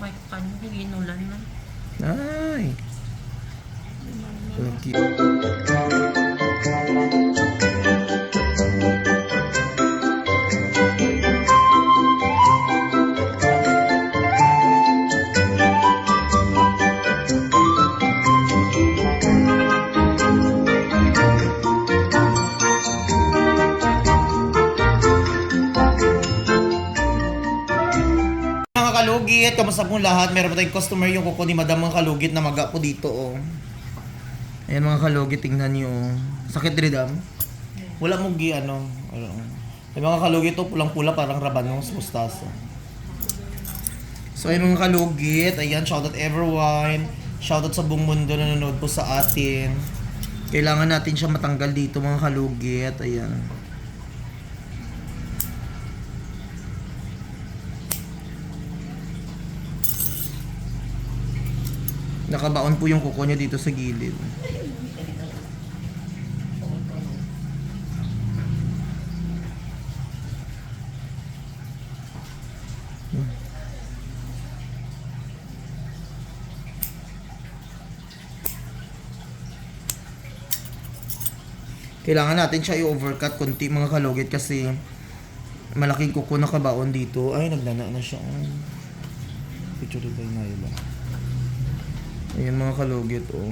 May kan ginulan man. Ay. Lagi. Mga kamusta pong lahat? Meron pa tayong customer yung kuko ni Madam mga kalugit na maga po dito oh. Ayan mga kalugit, tingnan niyo oh. Sakit rin dam? Wala mong gi ano. Yung mga kalugit to pulang-pula parang rabanos, mustasa. So ayun mga kalugit, ayan, shoutout everyone. Shoutout sa buong mundo na nanonood po sa atin. Kailangan natin siya matanggal dito mga kalugit, ayan. Nakabaon po yung kuko niya dito sa gilid. Kailangan natin siya i-overcut konti mga kalugit kasi malaking kuko na kabaon dito. Ay, nagnana na siya. Picture na yun. Ayan mga kalugit, oh.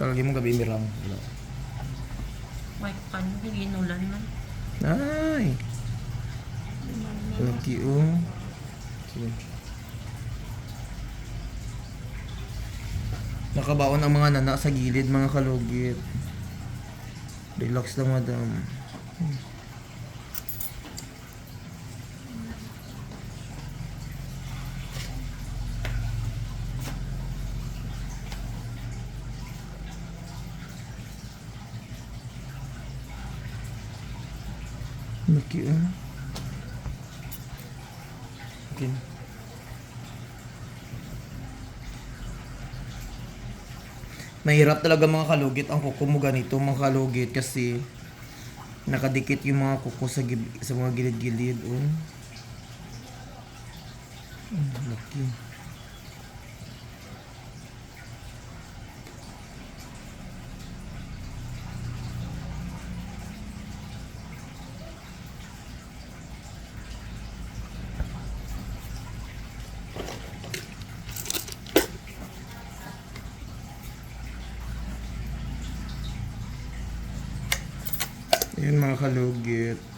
Talagay mo gabi mirang. Wala. May kan ginulan man. Ay! Lagi, oh. Sige. Nakabaon ang mga nana sa gilid, mga kalugit. Relax lang, madam. Laki, oh. Okay. Mahirap talaga mga kalugit ang kuko mo ganito mga kalugit kasi nakadikit yung mga kuko sa, sa mga gilid-gilid. Oh. Mm, laki. Ayun mga kalugit.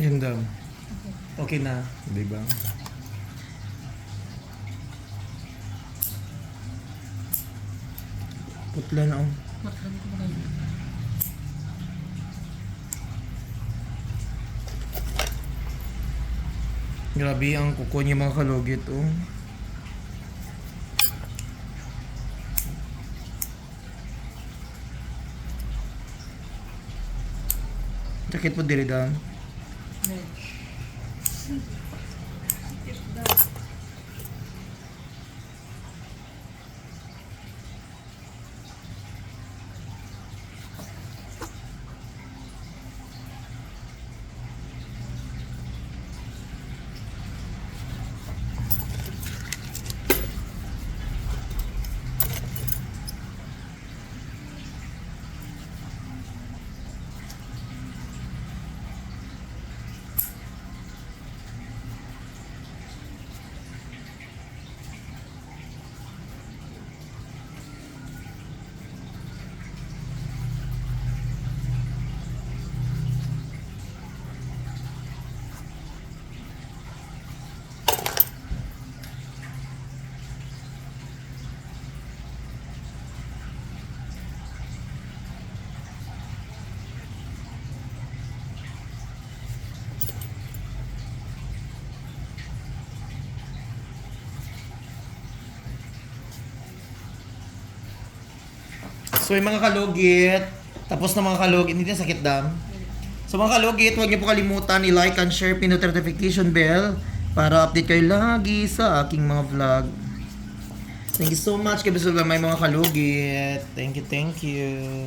Ayun daw. Okay na, di ba? Putla na oh. Matlan ko ba? Grabe ang kuko niya mga kalugit oh. Sakit po diri Да. So yung mga kalugit, tapos na mga kalugit, hindi na sakit dam. So mga kalugit, huwag niyo po kalimutan i-like and share, pinot notification bell para update kayo lagi sa aking mga vlog. Thank you so much kay Bisul may mga kalugit. Thank you, thank you.